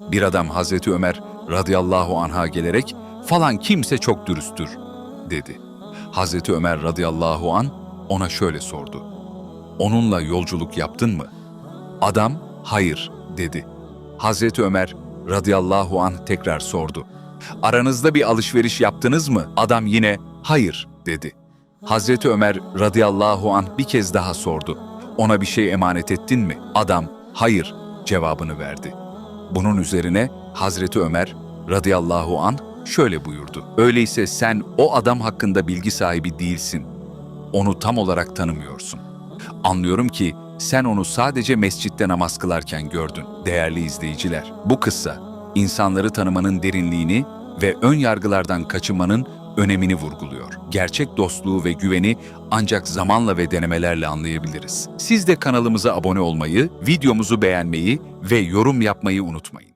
Bir adam Hazreti Ömer radıyallahu anh'a gelerek falan kimse çok dürüsttür dedi. Hazreti Ömer radıyallahu an ona şöyle sordu. Onunla yolculuk yaptın mı? Adam hayır dedi. Hazreti Ömer radıyallahu an tekrar sordu. Aranızda bir alışveriş yaptınız mı? Adam yine hayır dedi. Hazreti Ömer radıyallahu an bir kez daha sordu. Ona bir şey emanet ettin mi? Adam hayır cevabını verdi. Bunun üzerine Hazreti Ömer radıyallahu an şöyle buyurdu. Öyleyse sen o adam hakkında bilgi sahibi değilsin. Onu tam olarak tanımıyorsun. Anlıyorum ki sen onu sadece mescitte namaz kılarken gördün. Değerli izleyiciler, bu kıssa insanları tanımanın derinliğini ve ön yargılardan kaçınmanın önemini vurguluyor. Gerçek dostluğu ve güveni ancak zamanla ve denemelerle anlayabiliriz. Siz de kanalımıza abone olmayı, videomuzu beğenmeyi ve yorum yapmayı unutmayın.